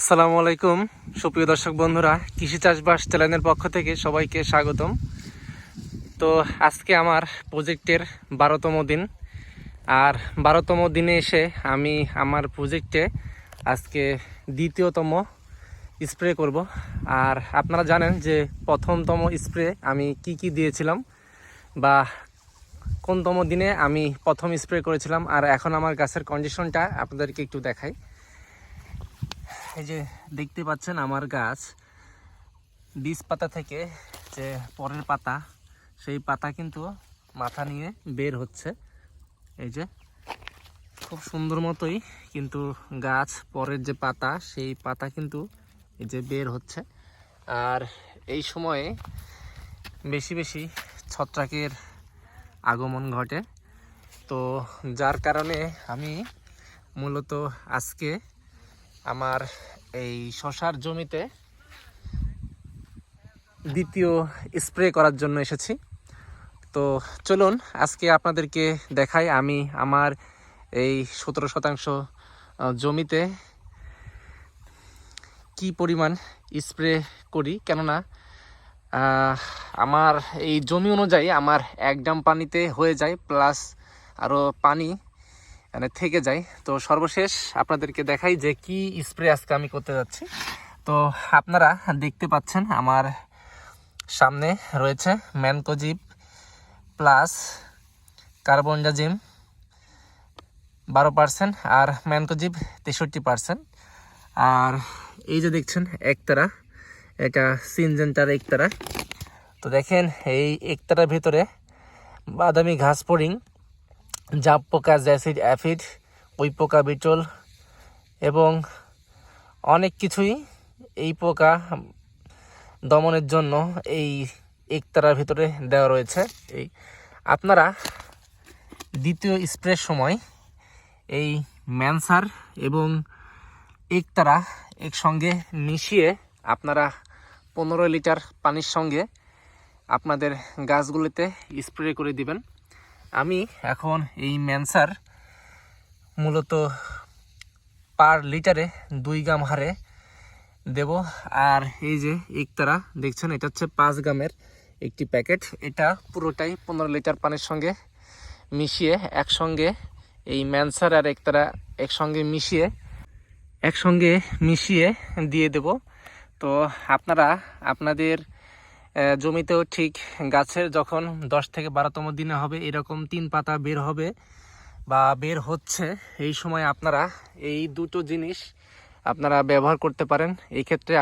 আসসালামু আলাইকুম। সুপ্রিয় দর্শক বন্ধুরা, কৃষি চাষবাস চ্যানেলের পক্ষ থেকে সবাইকে স্বাগতম। তো আজকে আমার প্রজেক্টের বারোতম দিন। আর বারোতম দিনে এসে আমি আমার প্রজেক্টে আজকে দ্বিতীয়তম স্প্রে করব। আর আপনারা জানেন যে প্রথমতম স্প্রে আমি কি কি দিয়েছিলাম বা কোনতম দিনে আমি প্রথম স্প্রে করেছিলাম। আর এখন আমার গাছের কন্ডিশনটা আপনাদেরকে একটু দেখাই। এই যে দেখতে পাচ্ছেন আমার গাছ, বীজ পাতা থেকে যে পরের পাতা, সেই পাতা কিন্তু মাথা নিয়ে বের হচ্ছে। এই যে খুব সুন্দর মতোই কিন্তু গাছ, পরের যে পাতা, সেই পাতা কিন্তু এই যে বের হচ্ছে। আর এই সময়ে বেশি বেশি ছত্রাকের আগমন ঘটে। তো যার কারণে আমি মূলত আজকে আমার এই শশার জমিতে দ্বিতীয় স্প্রে করার জন্য এসেছি। তো চলুন, আজকে আপনাদেরকে দেখাই আমি আমার এই সতেরো শতাংশ জমিতে কি পরিমাণ স্প্রে করি। কেননা আমার এই জমি অনুযায়ী আমার এক ডাম পানিতে হয়ে যায়, প্লাস আরও পানি মানে থেকে যায়। তো সর্বশেষ আপনাদেরকে দেখাই যে কি স্প্রে আজকে আমি করতে যাচ্ছি। তো আপনারা দেখতে পাচ্ছেন আমার সামনে রয়েছে ম্যানকোজিব প্লাস কার্বনডাজিম বারো পার্সেন্ট আর ম্যানকোজিব তেষট্টি পার্সেন্ট আর এই যে দেখছেন একতারা, এটা সিনজেন্টার একতারা। তো দেখেন এই একতারার ভিতরে বাদামি ঘাস ফড়িং জাপ পোকা, জ্যাসিড, অ্যাফিড, ওই পোকা, বিটল এবং অনেক কিছুই এই পোকা দমনের জন্য এই একতারার ভিতরে দেওয়া রয়েছে। এই আপনারা দ্বিতীয় স্প্রের সময় এই ম্যানসার এবং একতারা একসঙ্গে মিশিয়ে আপনারা পনেরো লিটার পানির সঙ্গে আপনাদের গাছগুলিতে স্প্রে করে দিবেন। আমি এখন এই ম্যানসার মূলত পার লিটারে দুই গ্রাম হারে দেব। আর এই যে একতারা, দেখছেন? এটা হচ্ছে পাঁচ গ্রামের একটি প্যাকেট। এটা পুরোটাই পনেরো লিটার পানির সঙ্গে মিশিয়ে একসঙ্গে এই ম্যানসার আর একতারা একসঙ্গে মিশিয়ে একসঙ্গে মিশিয়ে দিয়ে দেব। তো আপনারা আপনাদের জমিতেও ঠিক গাছের যখন দশ থেকে বারোতম দিনে হবে, এরকম তিন পাতা বের হবে বা বের হচ্ছে, এই সময় আপনারা এই দুটো জিনিস আপনারা ব্যবহার করতে পারেন। এই ক্ষেত্রে